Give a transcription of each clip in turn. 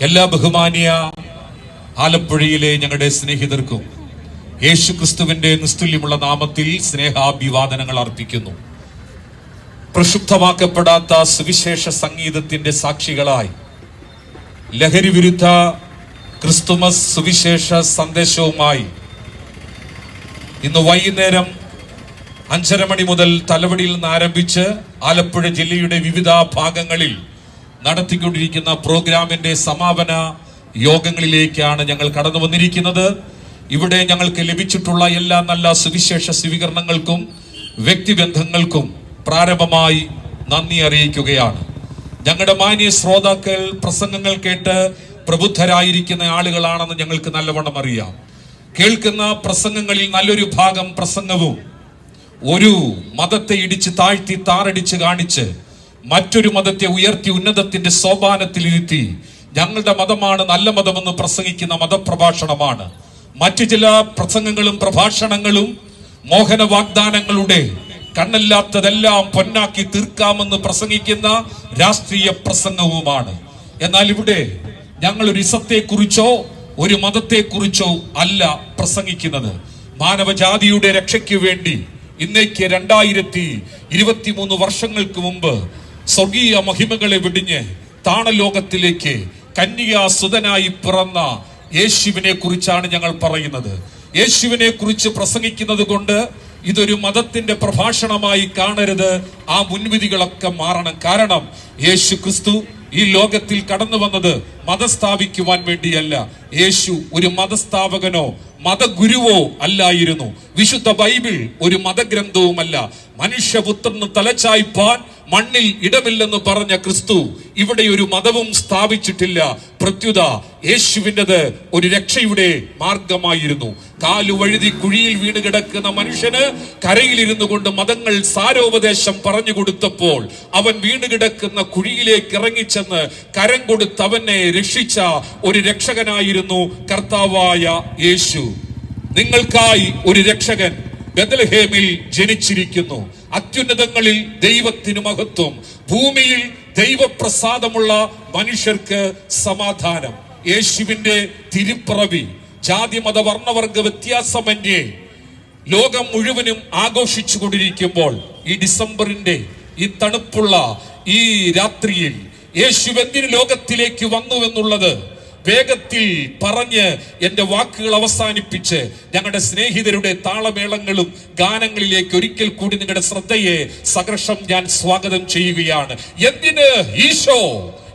എല്ലാ ബഹുമാനിയ ആലപ്പുഴയിലെ ഞങ്ങളുടെ സ്നേഹിതർക്കും യേശു ക്രിസ്തുവിന്റെ നിസ്തുല്യമുള്ള നാമത്തിൽ സ്നേഹാഭിവാദനങ്ങൾ അർപ്പിക്കുന്നു. പ്രക്ഷുബ്ധമാക്കപ്പെടാത്ത സുവിശേഷ സംഗീതത്തിന്റെ സാക്ഷികളായി ലഹരി വിരുദ്ധ ക്രിസ്തുമസ് സുവിശേഷ സന്ദേശവുമായി ഇന്ന് വൈകുന്നേരം അഞ്ചര മണി മുതൽ തലവടിയിൽ നിന്ന് ആരംഭിച്ച് ആലപ്പുഴ ജില്ലയുടെ വിവിധ ഭാഗങ്ങളിൽ നടത്തിക്കൊണ്ടിരിക്കുന്ന പ്രോഗ്രാമിന്റെ സമാപന യോഗങ്ങളിലേക്കാണ് ഞങ്ങൾ കടന്നു വന്നിരിക്കുന്നത്. ഇവിടെ ഞങ്ങൾക്ക് ലഭിച്ചിട്ടുള്ള എല്ലാ നല്ല സുവിശേഷ സ്വീകരണങ്ങൾക്കും വ്യക്തിബന്ധങ്ങൾക്കും പ്രാരംഭമായി നന്ദി അറിയിക്കുകയാണ്. ഞങ്ങളുടെ മാന്യ ശ്രോതാക്കൾ പ്രസംഗങ്ങൾ കേട്ട് പ്രബുദ്ധരായിരിക്കുന്ന ആളുകളാണെന്ന് ഞങ്ങൾക്ക് നല്ലവണ്ണം അറിയാം. കേൾക്കുന്ന പ്രസംഗങ്ങളിൽ നല്ലൊരു ഭാഗം പ്രസംഗവും ഒരു മതത്തെ ഇടിച്ച് താഴ്ത്തി താറടിച്ച് കാണിച്ച് മറ്റൊരു മതത്തെ ഉയർത്തി ഉന്നതത്തിന്റെ സോപാനത്തിലിരുത്തി ഞങ്ങളുടെ മതമാണ് നല്ല മതമെന്ന് പ്രസംഗിക്കുന്ന മതപ്രഭാഷണമാണ്. മറ്റു ചില പ്രസംഗങ്ങളും പ്രഭാഷണങ്ങളും മോഹന വാഗ്ദാനങ്ങളുടെ കണ്ണല്ലാത്തതെല്ലാം പൊന്നാക്കി തീർക്കാമെന്ന് പ്രസംഗിക്കുന്ന രാഷ്ട്രീയ പ്രസംഗവുമാണ്. എന്നാൽ ഇവിടെ ഞങ്ങൾ ഒരു ഇസത്തെക്കുറിച്ചോ ഒരു മതത്തെക്കുറിച്ചോ അല്ല പ്രസംഗിക്കുന്നത്. മാനവജാതിയുടെ രക്ഷയ്ക്ക് വേണ്ടി ഇന്നേക്ക് രണ്ടായിരത്തി ഇരുപത്തിമൂന്ന് വർഷങ്ങൾക്ക് മുമ്പ് സ്വർഗീയ മഹിമകളെ വെടിഞ്ഞ് താണലോകത്തിലേക്ക് കന്യകാസുതനായി പിറന്ന യേശുവിനെ കുറിച്ചാണ് ഞങ്ങൾ പറയുന്നത്. യേശുവിനെ കുറിച്ച് പ്രസംഗിക്കുന്നത് കൊണ്ട് ഇതൊരു മതത്തിന്റെ പ്രഭാഷണമായി കാണരുത്. ആ മുൻവിധികളൊക്കെ മാറണം. കാരണം യേശു ക്രിസ്തു ഈ ലോകത്തിൽ കടന്നു വന്നത് മതസ്ഥാപിക്കുവാൻ വേണ്ടിയല്ല. യേശു ഒരു മതസ്ഥാപകനോ മതഗുരുവോ അല്ലായിരുന്നു. വിശുദ്ധ ബൈബിൾ ഒരു മതഗ്രന്ഥവുമല്ല. മനുഷ്യപുത്രന് തലച്ചായ്പാൻ മണ്ണിൽ ഇടമില്ലെന്ന് പറഞ്ഞ ക്രിസ്തു ഇവിടെ ഒരു മതവും സ്ഥാപിച്ചിട്ടില്ല. പ്രത്യുത യേശുവിന്റെത് ഒരു രക്ഷയുടെ മാർഗമായിരുന്നു. കാലു വഴുതി കുഴിയിൽ വീണ് കിടക്കുന്ന മനുഷ്യന് കരയിലിരുന്നു കൊണ്ട് മതങ്ങൾ സാരോപദേശം പറഞ്ഞു കൊടുത്തപ്പോൾ അവൻ വീണ് കിടക്കുന്ന കുഴിയിലേക്ക് ഇറങ്ങിച്ചെന്ന് കരം കൊടുത്ത് അവനെ രക്ഷിച്ച ഒരു രക്ഷകനായിരുന്നു കർത്താവായ യേശു. നിങ്ങൾക്കായി ഒരു രക്ഷകൻ ബദൽഹേമിൽ ജനിച്ചിരിക്കുന്നു. അത്യുന്നതങ്ങളിൽ ദൈവത്തിന് മഹത്വം. ഭൂമിയിൽ ദൈവപ്രസാദമുള്ള മനുഷ്യർക്ക് സമാധാനം. യേശുവിന്റെ തിരുപ്പിറവി ജാതി മത വർണവർഗ വ്യത്യാസമന്യേ ലോകം മുഴുവനും ആഘോഷിച്ചു കൊണ്ടിരിക്കുമ്പോൾ ഈ ഡിസംബറിന്റെ ഈ തണുപ്പുള്ള ഈ രാത്രിയിൽ യേശു എന്തിന് ലോകത്തിലേക്ക് വന്നു എന്നുള്ളത് വേഗത്തിൽ പറഞ്ഞ് എന്റെ വാക്കുകൾ അവസാനിപ്പിച്ച് ഞങ്ങളുടെ സ്നേഹിതരുടെ താളമേളങ്ങളും ഗാനങ്ങളിലേക്ക് ഒരിക്കൽ കൂടി നിങ്ങളുടെ ശ്രദ്ധയെ സകർഷം ഞാൻ സ്വാഗതം ചെയ്യുകയാണ്. എന്തിന്? ഈശോ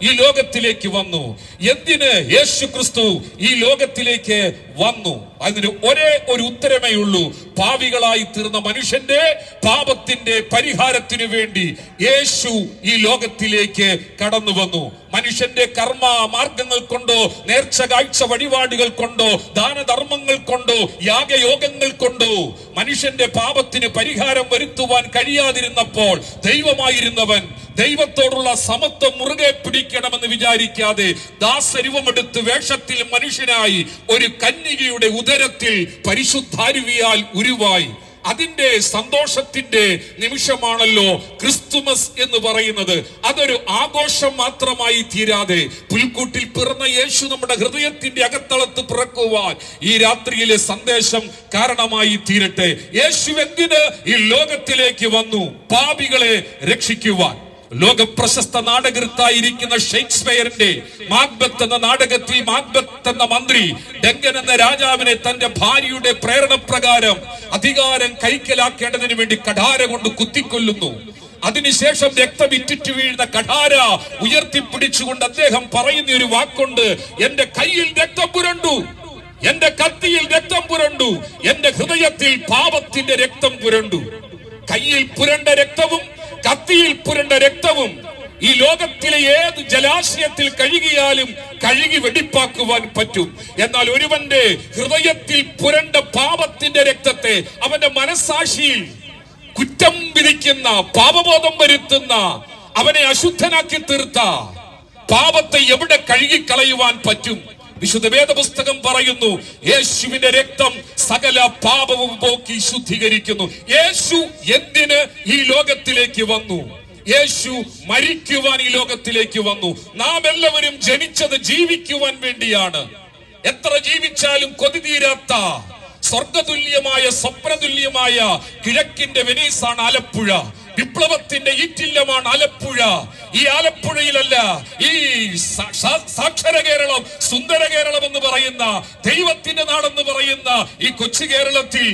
ഈ ലോകത്തിലേക്ക് വന്നു. എന്തിന് യേശു ക്രിസ്തു ഈ ലോകത്തിലേക്ക് വന്നു? അതിന് ഒരേ ഒരു ഉത്തരമേ ഉള്ളൂ. പാവികളായി തീർന്ന മനുഷ്യന്റെ പാപത്തിന്റെ പരിഹാരത്തിനു വേണ്ടി യേശു ഈ ലോകത്തിലേക്ക് കടന്നു വന്നു. മനുഷ്യന്റെ കർമ്മ മാർഗങ്ങൾ കൊണ്ടോ നേർച്ച കാഴ്ച വഴിപാടുകൾ കൊണ്ടോ ദാനധർമ്മങ്ങൾ കൊണ്ടോ യാഗയോഗങ്ങൾ കൊണ്ടോ മനുഷ്യന്റെ പാപത്തിന് പരിഹാരം വരുത്തുവാൻ കഴിയാതിരുന്നപ്പോൾ ദൈവമായിരുന്നവൻ ദൈവത്തോടുള്ള സമത്വം മുറുകെ പിടിക്കണമെന്ന് വിചാരിക്കാതെ ദാസരൂപമെടുത്ത് വേഷത്തിൽ മനുഷ്യനായി ഒരു കന്യകയുടെ ഉദരത്തിൽ പരിശുദ്ധാരുവിയാൽ ഉരുവായി. അതിന്റെ സന്തോഷത്തിന്റെ നിമിഷമാണല്ലോ ക്രിസ്തുമസ് എന്ന് പറയുന്നത്. അതൊരു ആഘോഷം മാത്രമായി തീരാതെ പുൽക്കൂട്ടിൽ പിറന്ന യേശു നമ്മുടെ ഹൃദയത്തിന്റെ അകത്തളത്ത് പിറക്കുവാൻ ഈ രാത്രിയിലെ സന്ദേശം കാരണമായി തീരട്ടെ. യേശു എന്തിന് ഈ ലോകത്തിലേക്ക് വന്നു? പാപികളെ രക്ഷിക്കുവാൻ. ലോക പ്രശസ്ത നാടകൃത്തായിരിക്കുന്ന ഷേക്സ്പിയറിന്റെ മാക്ബത്ത് എന്ന നാടകത്തിൽ മാക്ബത്ത് എന്ന മന്ത്രി ഡെങ്കൻ എന്ന രാജാവിനെ തന്റെ ഭാര്യയുടെ പ്രേരണ പ്രകാരം അധികാരം കൈക്കലാക്കേണ്ടതിന് വേണ്ടി കഠാര കൊണ്ട് കുത്തിക്കൊല്ലുന്നു. അതിനുശേഷം രക്തം ഇറ്റിറ്റ് വീഴുന്ന കഠാര ഉയർത്തിപ്പിടിച്ചുകൊണ്ട് അദ്ദേഹം പറയുന്ന ഒരു വാക്കുണ്ട് എന്റെ കയ്യിൽ രക്തം പുരണ്ടു എന്റെ കത്തിയിൽ രക്തം പുരണ്ടു എന്റെ ഹൃദയത്തിൽ പാപത്തിന്റെ രക്തം പുരണ്ടു. കയ്യിൽ പുരണ്ട രക്തവും കത്തിയിൽ പുരണ്ട രക്തവും ഈ ലോകത്തിലെ ഏത് ജലാശയത്തിൽ കഴുകിയാലും കഴുകി വെടിപ്പാക്കുവാൻ പറ്റും. എന്നാൽ ഒരുവന്റെ ഹൃദയത്തിൽ പുരണ്ട പാപത്തിന്റെ രക്തത്തെ അവന്റെ മനസാക്ഷിയിൽ കുറ്റം വിധിക്കുന്ന പാപബോധം വരുത്തുന്ന അവനെ അശുദ്ധനാക്കി തീർത്ത പാപത്തെ എവിടെ കഴുകിക്കളയുവാൻ പറ്റും? വിശുദ്ധ വേദപുസ്തകം പറയുന്നു യേശുവിന്റെ രക്തം സകല പാപവും പോക്കി ശുദ്ധീകരിക്കുന്നു. യേശു എന്തിന് ഈ ലോകത്തിലേക്ക് വന്നു? യേശു മരിക്കുവാൻ ഈ ലോകത്തിലേക്ക് വന്നു. നാം എല്ലാവരും ജനിച്ചത് ജീവിക്കുവാൻ വേണ്ടിയാണ്. എത്ര ജീവിച്ചാലും കൊതി തീരാത്ത സ്വർഗതുല്യമായ സ്വപ്നതുല്യമായ കിഴക്കിന്റെ വെനീസാണ് ആലപ്പുഴ. വിപ്ലവത്തിന്റെ ഈറ്റില്ലമാണ് ആലപ്പുഴ. ഈ ആലപ്പുഴയിലല്ല ഈ സാക്ഷര കേരളം സുന്ദര കേരളം എന്ന് പറയുന്ന ദൈവത്തിന്റെ നാടെന്ന് പറയുന്ന ഈ കൊച്ചു കേരളത്തിൽ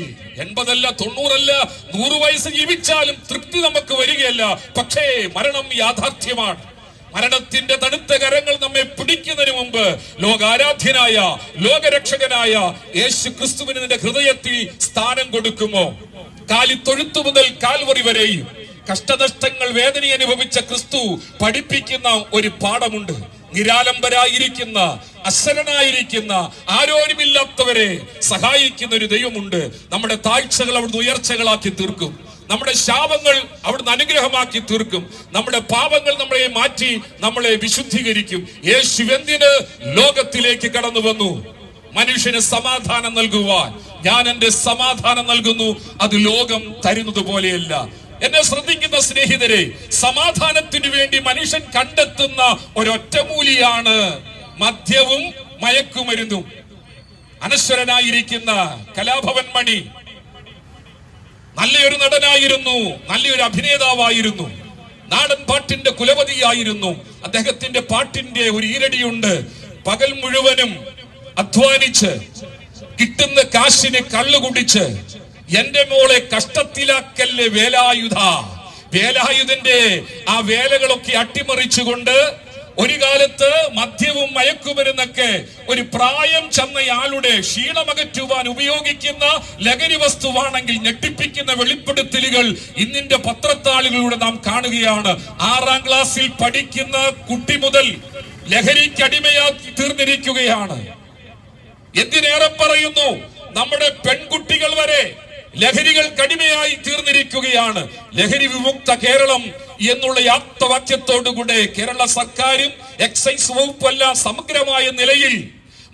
എൺപതല്ല തൊണ്ണൂറല്ല നൂറ് വയസ്സ് ജീവിച്ചാലും തൃപ്തി നമുക്ക് വരികയല്ല. പക്ഷേ മരണം യാഥാർത്ഥ്യമാണ്. മരണത്തിന്റെ തണുത്ത കരങ്ങൾ നമ്മെ പിടിക്കുന്നതിന് മുമ്പ് ലോകാരാധ്യനായ ലോകരക്ഷകനായ യേശു ക്രിസ്തുവിന് നിന്റെ ഹൃദയത്തിൽ സ്ഥാനം കൊടുക്കുമോ? കാലിത്തൊഴുത്തു മുതൽ കാൽവറി വരെയും കഷ്ടനഷ്ടങ്ങൾ വേദന അനുഭവിച്ച ക്രിസ്തു പഠിപ്പിക്കുന്ന ഒരു പാഠമുണ്ട്. നിരാലംബരായിരിക്കുന്ന അശരണായിരിക്കുന്ന ആരോരുമില്ലാത്തവരെ സഹായിക്കുന്ന ഒരു ദൈവമുണ്ട്. നമ്മുടെ താഴ്ചകൾ അവിടുന്ന് ഉയർച്ചകളാക്കി തീർക്കും. നമ്മുടെ ശാപങ്ങൾ അവിടുന്ന് അനുഗ്രഹമാക്കി തീർക്കും. നമ്മുടെ പാപങ്ങൾ നമ്മളെ മാറ്റി നമ്മളെ വിശുദ്ധീകരിക്കും. യേശുവെന്തിന് ലോകത്തിലേക്ക് കടന്നു വന്നു? മനുഷ്യന് സമാധാനം നൽകുവാൻ. ഞാൻ എന്റെ സമാധാനം നൽകുന്നു. അത് ലോകം തരുന്നത് പോലെയല്ല. എന്നെ ശ്രദ്ധിക്കുന്ന സ്നേഹിതരെ സമാധാനത്തിനു വേണ്ടി മനുഷ്യൻ കണ്ടെത്തുന്ന ഒരൊറ്റമൂലിയാണ് മദ്യവും മയക്കുമരുന്നും. അനശ്വരനായിരിക്കുന്ന കലാഭവൻ മണി നല്ലൊരു നടനായിരുന്നു നല്ലൊരു അഭിനേതാവായിരുന്നു നാടൻ പാട്ടിന്റെ കുലപതിയായിരുന്നു അദ്ദേഹത്തിന്റെ പാട്ടിന്റെ ഒരു ഈരടിയുണ്ട്. പകൽ മുഴുവനും അധ്വാനിച്ച് കിട്ടുന്ന കാശിനെ കള്ളു കുടിച്ച് എന്റെ മോളെ കഷ്ടത്തിലാക്കല്ലേ വേലായുധ? വേലായുധന്റെ ആ വേലകളൊക്കെ അട്ടിമറിച്ചുകൊണ്ട് ഒരു കാലത്ത് മദ്യവും മയക്കുമരുന്നൊക്കെ ഒരു പ്രായം ചെന്നയാളുടെ ക്ഷീണമകറ്റുവാൻ ഉപയോഗിക്കുന്ന ലഹരി വസ്തുവാണെങ്കിൽ ഞെട്ടിപ്പിക്കുന്ന വെളിപ്പെടുത്തലുകൾ ഇന്നിന്റെ പത്രത്താളുകളിലൂടെ നാം കാണുകയാണ്. ആറാം ക്ലാസ്സിൽ പഠിക്കുന്ന കുട്ടി മുതൽ ലഹരിക്ക് അടിമയാക്കി തീർന്നിരിക്കുകയാണ്. എന്തിനേറെ പറയുന്നു? നമ്മുടെ വരെ ലഹരികൾ കടിമയായി തീർന്നിരിക്കുകയാണ്. ലഹരി വിമുക്ത കേരളം എന്നുള്ള യാത്രവാക്യത്തോടുകൂടെ കേരള സർക്കാരും എക്സൈസ് വകുപ്പല്ല സമഗ്രമായ നിലയിൽ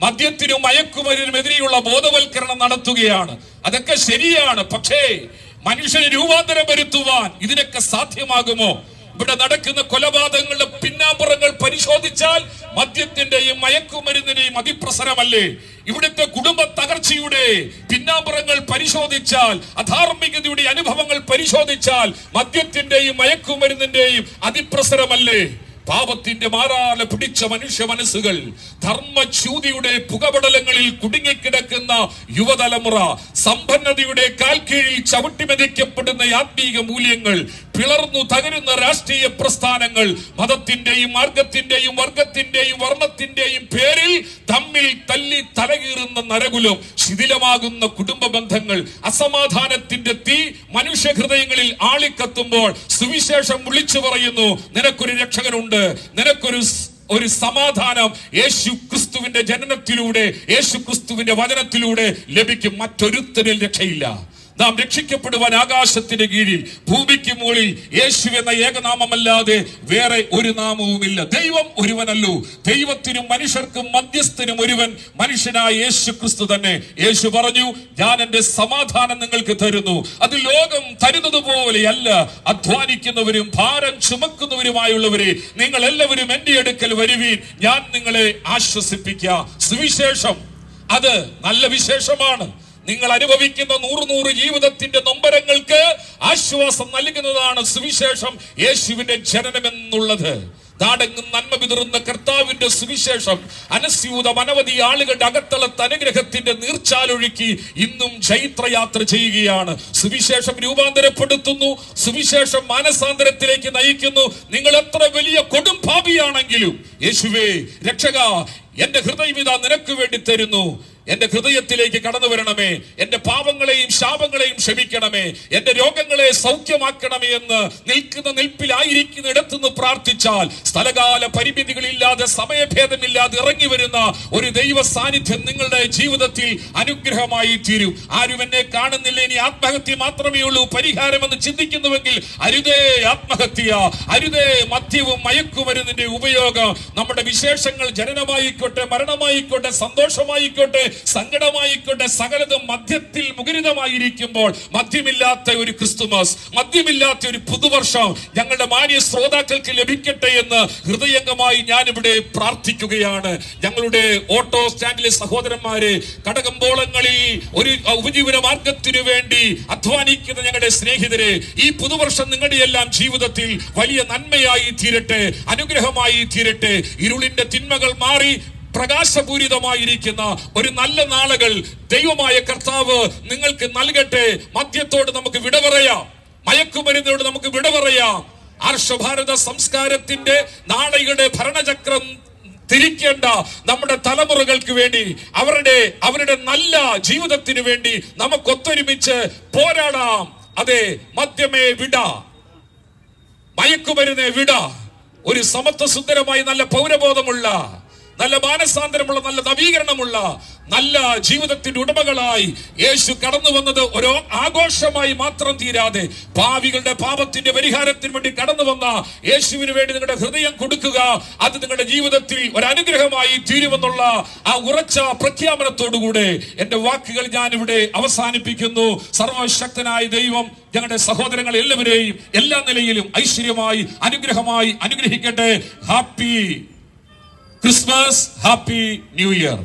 മദ്യത്തിനും മയക്കുമരുന്നിനെതിരെയുള്ള ബോധവൽക്കരണം നടത്തുകയാണ്. അതൊക്കെ ശരിയാണ്. പക്ഷേ മനുഷ്യന് രൂപാന്തരം വരുത്തുവാൻ ഇതിനൊക്കെ സാധ്യമാകുമോ? ഇവിടെ നടക്കുന്ന കൊലപാതകങ്ങളുടെ പിന്നാമ്പുറങ്ങൾ പരിശോധിച്ചാൽ മദ്യത്തിന്റെയും മയക്കുമരുന്നിന്റെയും അതിപ്രസരമല്ലേ ഇവിടുത്തെ കുടുംബ തകർച്ചയുടെ പിന്നാമ്പുറങ്ങൾ പരിശോധിച്ചാൽ അധാർമികതയുടെ അനുഭവങ്ങൾ പരിശോധിച്ചാൽ മദ്യത്തിന്റെയും മയക്കുമരുന്നിന്റെയും അതിപ്രസരമല്ലേ? പാപത്തിന്റെ മാറാല പിടിച്ച മനുഷ്യ മനസ്സുകൾ ധർമ്മച്യൂതിയുടെ പുകപടലങ്ങളിൽ കുടുങ്ങിക്കിടക്കുന്ന യുവതലമുറ സമ്പന്നതയുടെ കാൽക്കീഴിൽ ചവിട്ടിമെതിക്കപ്പെടുന്ന ആത്മീയ മൂല്യങ്ങൾ പിളർന്നു തകരുന്ന രാഷ്ട്രീയ പ്രസ്ഥാനങ്ങൾ മതത്തിന്റെയും മാർഗത്തിന്റെയും വർഗത്തിന്റെയും വർണത്തിന്റെയും പേരിൽ തമ്മിൽ തല്ലി തലകീറുന്ന നരകുലം ശിഥിലമാകുന്ന കുടുംബ ബന്ധങ്ങൾ അസമാധാനത്തിന്റെ തീ മനുഷ്യ ഹൃദയങ്ങളിൽ ആളിക്കത്തുമ്പോൾ സുവിശേഷം വിളിച്ചു പറയുന്നു നിനക്കൊരു രക്ഷകനുണ്ട് നിനക്കൊരു ഒരു സമാധാനം യേശു ക്രിസ്തുവിന്റെ ജനനത്തിലൂടെ യേശു ക്രിസ്തുവിന്റെ വചനത്തിലൂടെ ലഭിക്കും. മറ്റൊരുത്തരിൽ രക്ഷയില്ല. നാം രക്ഷിക്കപ്പെടുവാൻ ആകാശത്തിന്റെ കീഴിൽ ഭൂമിക്ക് മുകളിൽ യേശു എന്ന ഏകനാമമല്ലാതെ വേറെ ഒരു നാമവുമില്ല. ദൈവം ഒരുവനല്ലോ. ദൈവത്തിനും മനുഷ്യർക്കും മധ്യസ്ഥനും ഒരുവൻ മനുഷ്യനായ യേശു ക്രിസ്തു തന്നെ. യേശു പറഞ്ഞു ഞാൻ എന്റെ സമാധാനം നിങ്ങൾക്ക് തരുന്നു. അത് ലോകം തരുന്നത് പോലെയല്ല. അധ്വാനിക്കുന്നവരും ഭാരം ചുമക്കുന്നവരുമായുള്ളവരെ നിങ്ങൾ എല്ലാവരും എന്റെ അടുക്കൽ വരുവീൻ. ഞാൻ നിങ്ങളെ ആശ്വസിപ്പിക്കുക സുവിശേഷം. അത് നല്ല വിശേഷമാണ്. നിങ്ങൾ അനുഭവിക്കുന്ന നൂറ് നൂറ് ജീവിതത്തിന്റെ നൊമ്പരങ്ങൾക്ക് ആശ്വാസം നൽകുന്നതാണ് സുവിശേഷം യേശുവിന്റെ ജനനം എന്നുള്ളത്. നാടെങ്ങും നന്മ വിതറുന്ന കർത്താവിന്റെ സുവിശേഷം അനസ്യൂത അനവധി ആളുകളുടെ അകത്തളത്ത് അനുഗ്രഹത്തിന്റെ നീർച്ചാലൊഴുക്കി ഇന്നും ചൈത്രയാത്ര ചെയ്യുകയാണ്. സുവിശേഷം രൂപാന്തരപ്പെടുത്തുന്നു സുവിശേഷം മാനസാന്തരത്തിലേക്ക് നയിക്കുന്നു. നിങ്ങൾ എത്ര വലിയ കൊടും പാപിയാണെങ്കിലും യേശുവേ രക്ഷക എന്റെ ഹൃദയം ഇതാ നിനക്ക് വേണ്ടി തരുന്നു. എന്റെ ഹൃദയത്തിലേക്ക് കടന്നു വരണമേ. എന്റെ പാപങ്ങളെയും ശാപങ്ങളെയും ക്ഷമിക്കണമേ. എന്റെ രോഗങ്ങളെ സൗഖ്യമാക്കണമേ എന്ന് നിൽക്കുന്ന നിൽപ്പിലായിരിക്കുന്ന ഇടത്തുനിന്ന് പ്രാർത്ഥിച്ചാൽ സ്ഥലകാല പരിമിതികളില്ലാതെ സമയഭേദമില്ലാതെ ഇറങ്ങി വരുന്ന ഒരു ദൈവ സാന്നിധ്യം നിങ്ങളുടെ ജീവിതത്തിൽ അനുഗ്രഹമായി തീരും. ആരും എന്നെ കാണുന്നില്ല. ഇനി ആത്മഹത്യ മാത്രമേ ഉള്ളൂ. പരിഹാരമെന്ന് ചിന്തിക്കുന്നുവെങ്കിൽ അരുതേ ആത്മഹത്യ അരുതേ മദ്യവും മയക്കുമരുന്നിന്റെ ഉപയോഗം നമ്മുടെ വിശേഷങ്ങൾ ജനനമായിക്കോട്ടെ മരണമായിക്കോട്ടെ സന്തോഷമായിക്കോട്ടെ സങ്കടമായിക്കോട്ടെ സകലതും മദ്യത്തിൽ മുഖരിതമായിരിക്കുമ്പോൾ മദ്യമില്ലാത്ത ഒരു ക്രിസ്തുമസ് മദ്യമില്ലാത്ത ഒരു പുതുവർഷം ഞങ്ങളുടെ മാന്യ ശ്രോതാക്കൾക്ക് ലഭിക്കട്ടെ എന്ന് ഹൃദയംഗമായി ഞാനിവിടെ പ്രാർത്ഥിക്കുകയാണ്. ഞങ്ങളുടെ ഓട്ടോ സ്റ്റാൻഡിലെ സഹോദരന്മാരെ കടകമ്പോളങ്ങളിൽ ഒരു ഉപജീവന മാർഗത്തിനു വേണ്ടി അധ്വാനിക്കുന്ന ഞങ്ങളുടെ സ്നേഹിതരെ ഈ പുതുവർഷം നിങ്ങളുടെ എല്ലാം ജീവിതത്തിൽ വലിയ നന്മയായി തീരട്ടെ അനുഗ്രഹമായി തീരട്ടെ. ഇരുളിന്റെ തിന്മകൾ മാറി പ്രകാശപൂരിതമായിരിക്കുന്ന ഒരു നല്ല നാളുകൾ ദൈവമായ കർത്താവ് നിങ്ങൾക്ക് നൽകട്ടെ. മദ്യത്തോട് നമുക്ക് വിട പറയാം. മയക്കുമരുന്നോട് നമുക്ക് വിട പറയാം. ആർഷഭാരത സംസ്കാരത്തിന്റെ നാളെയുടെ ഭരണചക്രം തിരിക്കേണ്ട നമ്മുടെ തലമുറകൾക്ക് വേണ്ടി അവരുടെ അവരുടെ നല്ല ജീവിതത്തിന് വേണ്ടി നമുക്ക് ഒത്തൊരുമിച്ച് പോരാടാം. അതെ മദ്യമേ വിട. മയക്കുമരുന്നേ വിട. ഒരു സമത്വ സുന്ദരമായി നല്ല പൗരബോധമുള്ള നല്ല മാനസാന്തരമുള്ള നല്ല നവീകരണമുള്ള നല്ല ജീവിതത്തിന്റെ ഉടമകളായി യേശു കടന്നു വന്നത് ഒരു ആഘോഷമായി മാത്രം തീരാതെ പാവികളുടെ പാപത്തിന്റെ പരിഹാരത്തിന് വേണ്ടി കടന്നു വന്ന യേശുവിന് വേണ്ടി നിങ്ങളുടെ ഹൃദയം കൊടുക്കുക. അത് നിങ്ങളുടെ ജീവിതത്തിൽ ഒരു അനുഗ്രഹമായി തീരുമെന്നുള്ള ആ ഉറച്ച പ്രഖ്യാപനത്തോടുകൂടെ എന്റെ വാക്കുകൾ ഞാൻ ഇവിടെ അവസാനിപ്പിക്കുന്നു. സർവശക്തനായ ദൈവം ഞങ്ങളുടെ സഹോദരങ്ങൾ എല്ലാവരെയും എല്ലാ നിലയിലും ഐശ്വര്യമായി അനുഗ്രഹമായി അനുഗ്രഹിക്കട്ടെ. Happy. Christmas happy new year